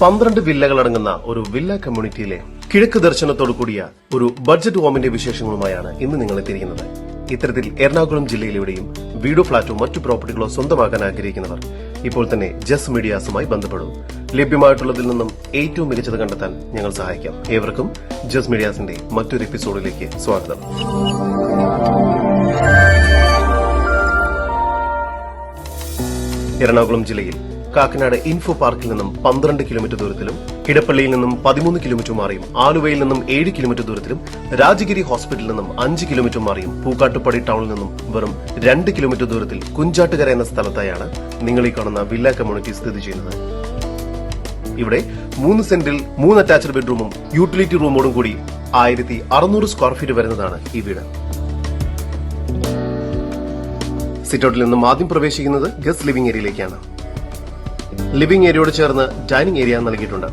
പന്ത്രണ്ട് വില്ലകൾ അടങ്ങുന്ന ഒരു വില്ല കമ്മ്യൂണിറ്റിയിലെ കിഴക്ക് ദർശനത്തോടു കൂടിയ ഒരു ബഡ്ജറ്റ് ഹോമിന്റെ വിശേഷങ്ങളുമായാണ് ഇന്ന് നിങ്ങൾ എത്തിയിരിക്കുന്നത്. ഇത്തരത്തിൽ എറണാകുളം ജില്ലയിലെവിടെയും വീടോ ഫ്ളാറ്റോ മറ്റു പ്രോപ്പർട്ടികളോ സ്വന്തമാക്കാൻ ആഗ്രഹിക്കുന്നവർ ഇപ്പോൾ തന്നെ ജസ് മീഡിയാസുമായി ബന്ധപ്പെടും. ലഭ്യമായിട്ടുള്ളതിൽ നിന്നും ഏറ്റവും മികച്ചത് കണ്ടെത്താൻ ഞങ്ങൾ സഹായിക്കാം. ഏവർക്കും ജസ് മീഡിയാസിന്റെ മറ്റൊരു എപ്പിസോഡിലേക്ക് സ്വാഗതം. എറണാകുളം ജില്ലയിൽ കാക്കനാട് ഇൻഫോ പാർക്കിൽ നിന്നും പന്ത്രണ്ട് കിലോമീറ്റർ ദൂരത്തിലും കിടപ്പള്ളിയിൽ നിന്നും പതിമൂന്ന് കിലോമീറ്റർ മാറിയും ആലുവയിൽ നിന്നും ഏഴ് കിലോമീറ്റർ ദൂരത്തിലും രാജഗിരി ഹോസ്പിറ്റലിൽ നിന്നും അഞ്ച് കിലോമീറ്റർ മാറിയും പൂക്കാട്ടുപടി ടൗണിൽ നിന്നും വെറും രണ്ട് കിലോമീറ്റർ ദൂരത്തിൽ കുഞ്ചാട്ടുകര എന്ന സ്ഥലത്തായാണ് നിങ്ങൾ ഈ കാണുന്ന വില്ല കമ്മ്യൂണിറ്റി സ്ഥിതി ചെയ്യുന്നത്. ഇവിടെ മൂന്ന് സെന്റിൽ മൂന്ന് അറ്റാച്ച്ഡ് ബെഡ്റൂമും യൂട്ടിലിറ്റി റൂമോടും കൂടി ആയിരത്തി അറുന്നൂറ് സ്ക്വയർ ഫീറ്റ് വരുന്നതാണ് ഈ വീട്. സിറ്റൗട്ടിൽ നിന്നും ആദ്യം പ്രവേശിക്കുന്നത് ഗസ്റ്റ് ലിവിംഗ് ഏരിയയിലേക്കാണ്. ലിവിംഗ് ഏരിയയോട് ചേർന്ന് ഡൈനിങ് ഏരിയ നൽകിയിട്ടുണ്ട്.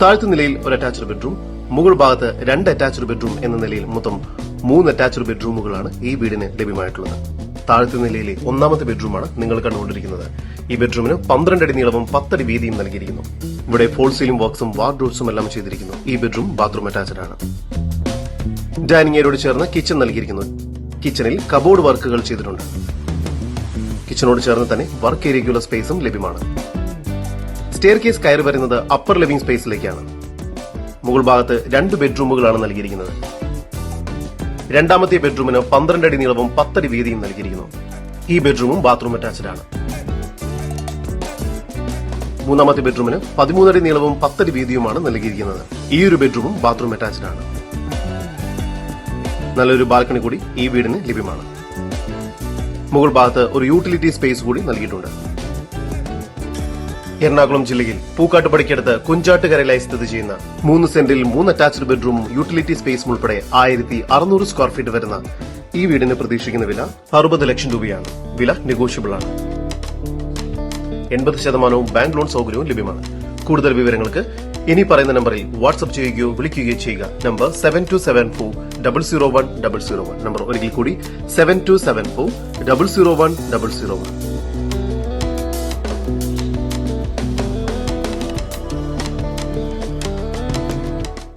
താഴത്തെ നിലയിൽ ഒരു അറ്റാച്ച്ഡ് ബെഡ്റൂം മുകൾ ഭാഗത്ത് രണ്ട് അറ്റാച്ച്ഡ് ബെഡ്റൂം എന്ന നിലയിൽ മൊത്തം മൂന്ന് അറ്റാച്ച്ഡ് ബെഡ്റൂമുകളാണ് ഈ വീടിന് ലഭ്യമായിട്ടുള്ളത്. താഴത്തെ നിലയിലെ ഒന്നാമത്തെ ബെഡ്റൂമാണ് നിങ്ങൾ കണ്ടുകൊണ്ടിരിക്കുന്നത്. ഈ ബെഡ്റൂമിന് പന്ത്രണ്ട് അടി നീളവും പത്തടി വീതിയും നൽകിയിരിക്കുന്നു. ഇവിടെ ഫോൾ സീലിംഗ് ബോക്സും വാർഡ്രോബ്സും എല്ലാം ചെയ്തിരിക്കുന്നു. ഈ ബെഡ്റൂം ബാത്റൂം അറ്റാച്ച്ഡ് ആണ്. ഡൈനിങ് ഏരിയയോട് ചേർന്ന് കിച്ചൺ നൽകിയിരിക്കുന്നു. കിച്ചണിൽ കബോർഡ് വർക്കുകൾ ചെയ്തിട്ടുണ്ട്. കിച്ചണോട് ചേർന്ന് തന്നെ വർക്ക് ഏരിയയ്ക്കുള്ള സ്പേസും ലഭ്യമാണ്. സ്റ്റെയർ കേസ് കയറി വരുന്നത് അപ്പർ ലിവിംഗ് സ്പേസിലേക്കാണ് മുകൾ ഭാഗത്ത് രണ്ട് ബെഡ്റൂമുകളാണ് നൽകിയിരിക്കുന്നത്. രണ്ടാമത്തെ ബെഡ്റൂമിന് പന്ത്രണ്ട് അടി നീളവും പത്തടി വീതിയും നൽകിയിരിക്കുന്നു. ഈ ബെഡ്റൂമും ബാത്റൂം അറ്റാച്ച്ഡ് ആണ്. മൂന്നാമത്തെ ബെഡ്റൂമിന് പതിമൂന്നടി നീളവും പത്തടി വീതിയുമാണ് നൽകിയിരിക്കുന്നത്. ഈ ഒരു ബെഡ്റൂമും ബാത്റൂം അറ്റാച്ച്ഡ് ആണ്. നല്ലൊരു ബാൽക്കണി കൂടി ഈ വീടിന് ലഭ്യമാണ്. മുകൾ ഭാഗത്ത് ഒരു യൂട്ടിലിറ്റി സ്പേസ് കൂടി നൽകിയിട്ടുണ്ട്. എറണാകുളം ജില്ലയിൽ പൂക്കാട്ടുപടിക്കടുത്ത് കുഞ്ചാട്ടുകരയിലായി സ്ഥിതി ചെയ്യുന്ന മൂന്ന് സെന്റിൽ മൂന്ന് അറ്റാച്ച്ഡ് ബെഡ്റൂമും യൂട്ടിലിറ്റി സ്പേസും ഉൾപ്പെടെ ആയിരത്തി അറുന്നൂറ് സ്ക്വയർ ഫീറ്റ് വരുന്ന ഈ വീടിന് പ്രതീക്ഷിക്കുന്ന വില അറുപത് ലക്ഷം രൂപയാണ്. വില നെഗോഷ്യബിൾ ആണ്. എൺപത് ശതമാനവും ബാങ്ക് ലോൺ സൗകര്യവും ലഭ്യമാണ്. കൂടുതൽ വിവരങ്ങൾക്ക് ഇനി പറയുന്ന നമ്പറിൽ വാട്സ്ആപ്പ് ചെയ്യുകയോ വിളിക്കുകയോ ചെയ്യുക. Number seven two seven four double zero one double zero one number ഒരിക്കൽ കൂടി seven two seven four double zero one double zero one